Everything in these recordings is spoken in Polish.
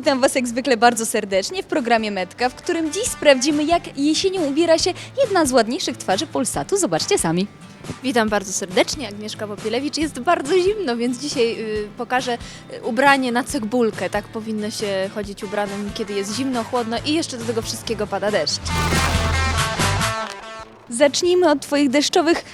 witam Was jak zwykle bardzo serdecznie w programie Metka, w którym dziś sprawdzimy, jak jesienią ubiera się jedna z ładniejszych twarzy Polsatu. Zobaczcie sami. Witam bardzo serdecznie, Agnieszka Popielewicz. Jest bardzo zimno, więc dzisiaj y, pokażę y, ubranie na cegulkę. Tak powinno się chodzić ubranym, kiedy jest zimno, chłodno i jeszcze do tego wszystkiego pada deszcz. Zacznijmy od Twoich deszczowych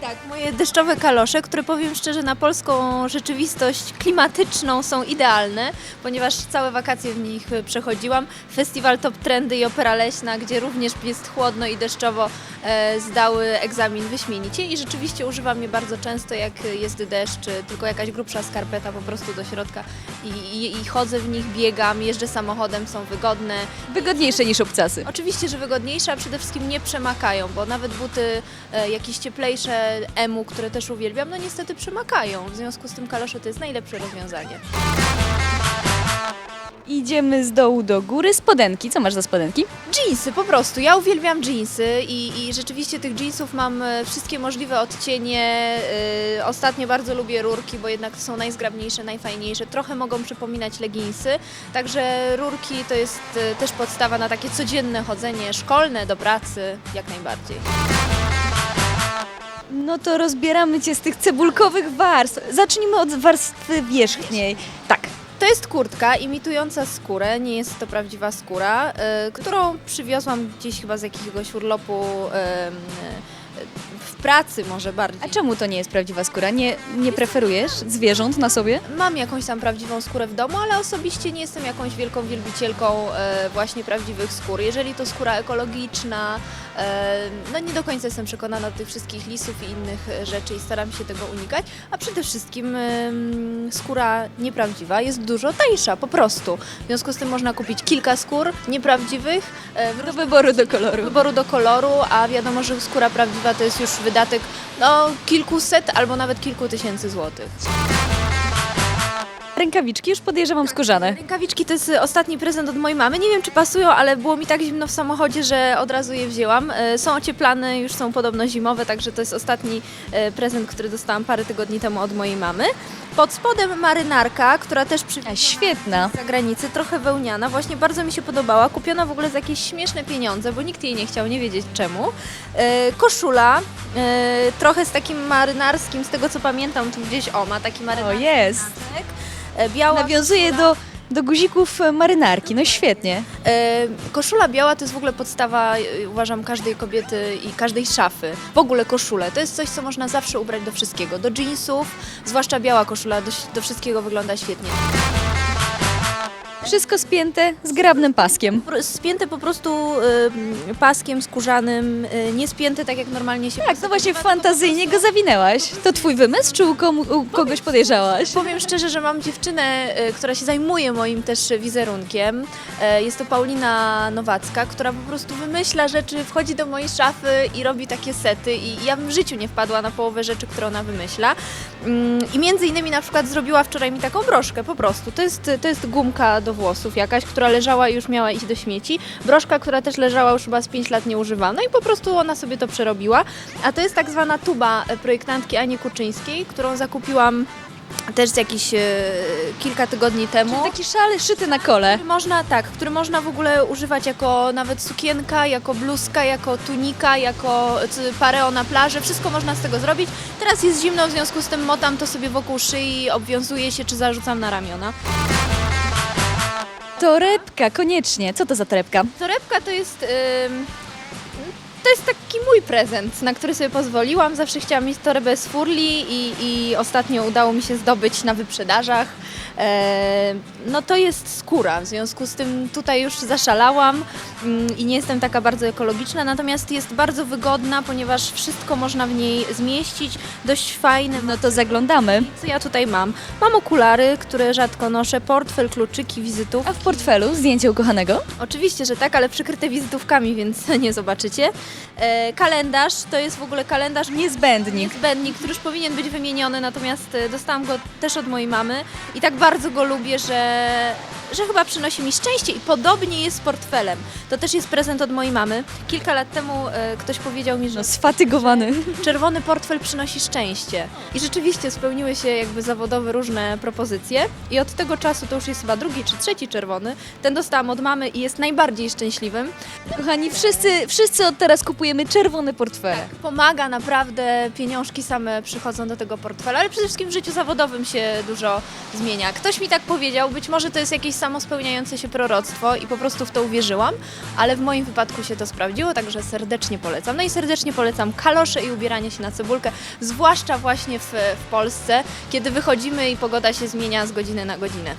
Tak, moje deszczowe kalosze, które powiem szczerze na polską rzeczywistość klimatyczną są idealne, ponieważ całe wakacje w nich przechodziłam. Festiwal Top Trendy i Opera Leśna, gdzie również jest chłodno i deszczowo, e, zdały egzamin wyśmienicie i rzeczywiście używam je bardzo często, jak jest deszcz, czy tylko jakaś grubsza skarpeta po prostu do środka i, i, i chodzę w nich, biegam, jeżdżę samochodem, są wygodne. Wygodniejsze niż obcasy. Oczywiście, że wygodniejsze, a przede wszystkim nie przemakają, bo nawet buty e, jakieś cieplejsze emu, które też uwielbiam, no niestety przemakają. W związku z tym kalosze to jest najlepsze rozwiązanie. Idziemy z dołu do góry. Spodenki. Co masz za spodenki? Jeansy, po prostu. Ja uwielbiam jeansy i, i rzeczywiście tych jeansów mam e, wszystkie możliwe odcienie. E, Ostatnio bardzo lubię rurki, bo jednak są najzgrabniejsze, najfajniejsze. Trochę mogą przypominać leginsy, także rurki to jest e, też podstawa na takie codzienne chodzenie szkolne, do pracy, jak najbardziej. No to rozbieramy Cię z tych cebulkowych warstw. Zacznijmy od warstwy wierzchniej. Tak. To jest kurtka imitująca skórę, nie jest to prawdziwa skóra, y, którą przywiozłam gdzieś chyba z jakiegoś urlopu y, y, w pracy może bardziej. A czemu to nie jest prawdziwa skóra? Nie, nie preferujesz zwierząt na sobie? Mam jakąś tam prawdziwą skórę w domu, ale osobiście nie jestem jakąś wielką wielbicielką e, właśnie prawdziwych skór. Jeżeli to skóra ekologiczna, e, no nie do końca jestem przekonana do tych wszystkich lisów i innych e, rzeczy i staram się tego unikać, a przede wszystkim em, skóra nieprawdziwa jest dużo tańsza, po prostu. W związku z tym można kupić kilka skór nieprawdziwych e, w Do wyboru do koloru. wyboru do koloru, a wiadomo, że skóra prawdziwa to jest już wydatek no, kilkuset albo nawet kilku tysięcy złotych. Rękawiczki już podejrzewam skórzane. Rękawiczki to jest ostatni prezent od mojej mamy. Nie wiem, czy pasują, ale było mi tak zimno w samochodzie, że od razu je wzięłam. E, Są ocieplane, już są podobno zimowe, także to jest ostatni e, prezent, który dostałam parę tygodni temu od mojej mamy. Pod spodem marynarka, która też przy A, świetna. z zagranicy, trochę wełniana, właśnie bardzo mi się podobała. Kupiona w ogóle za jakieś śmieszne pieniądze, bo nikt jej nie chciał, nie wiedzieć czemu. Koszula, trochę z takim marynarskim, z tego co pamiętam, tu gdzieś o, ma taki O, marynarski jest. pasek. E, biała Nawiązuje do, do guzików marynarki. No świetnie. E, Koszula biała to jest w ogóle podstawa, e, uważam, każdej kobiety i każdej szafy. W ogóle koszule to jest coś, co można zawsze ubrać do wszystkiego. Do jeansów, zwłaszcza biała koszula, do, do wszystkiego wygląda świetnie. Wszystko spięte zgrabnym paskiem. Spięte po prostu e, paskiem skórzanym, e, nie spięte tak jak normalnie się Tak, no właśnie fantazyjnie go zawinęłaś. To twój wymysł, czy u, komu, u kogoś podejrzałaś? Powiem szczerze, że mam dziewczynę, e, która się zajmuje moim też wizerunkiem. E, Jest to Paulina Nowacka, która po prostu wymyśla rzeczy, wchodzi do mojej szafy i robi takie sety i ja bym w życiu nie wpadła na połowę rzeczy, które ona wymyśla. Mm, I między innymi na przykład zrobiła wczoraj mi taką broszkę po prostu. To jest, to jest gumka do włosów jakaś, która leżała i już miała iść do śmieci. Broszka, która też leżała już chyba z 5 lat nieużywana i po prostu ona sobie to przerobiła. A to jest tak zwana tuba e, projektantki Ani Kuczyńskiej, którą zakupiłam też z jakiś e, kilka tygodni temu. Taki szal szyty na kole. Który można, tak, który można w ogóle używać jako nawet sukienka, jako bluzka, jako tunika, jako c- pareo na plaży, wszystko można z tego zrobić. Teraz jest zimno, w związku z tym motam to sobie wokół szyi, obwiązuję się czy zarzucam na ramiona. Torebka, koniecznie. Co to za torebka? Torebka to jest... to jest taki mój prezent, na który sobie pozwoliłam. Zawsze chciałam mieć torebę z furli i, i ostatnio udało mi się zdobyć na wyprzedażach. E, no to jest skóra, w związku z tym tutaj już zaszalałam mm, i nie jestem taka bardzo ekologiczna, natomiast jest bardzo wygodna, ponieważ wszystko można w niej zmieścić. Dość fajne. No to zaglądamy. Co ja tutaj mam? Mam okulary, które rzadko noszę, portfel, kluczyki, wizytów. A w portfelu zdjęcie ukochanego? Oczywiście, że tak, ale przykryte wizytówkami, więc nie zobaczycie. E, kalendarz to jest w ogóle kalendarz Niezbędnik. niezbędnik, który już powinien być wymieniony, natomiast e, dostałam go też od mojej mamy i tak bardzo go lubię, że, że chyba przynosi mi szczęście i podobnie jest z portfelem. To też jest prezent od mojej mamy. Kilka lat temu e, ktoś powiedział mi, że No, sfatygowany. czerwony portfel przynosi szczęście. I rzeczywiście spełniły się jakby zawodowe różne propozycje i od tego czasu to już jest chyba drugi czy trzeci czerwony. Ten dostałam od mamy i jest najbardziej szczęśliwym. Kochani, wszyscy, wszyscy od teraz kupujemy czerwone portfele. Pomaga naprawdę, pieniążki same przychodzą do tego portfela, ale przede wszystkim w życiu zawodowym się dużo zmienia. Ktoś mi tak powiedział, być może to jest jakieś samospełniające się proroctwo i po prostu w to uwierzyłam, ale w moim wypadku się to sprawdziło, także serdecznie polecam. No i serdecznie polecam kalosze i ubieranie się na cebulkę, zwłaszcza właśnie w, w Polsce, kiedy wychodzimy i pogoda się zmienia z godziny na godzinę.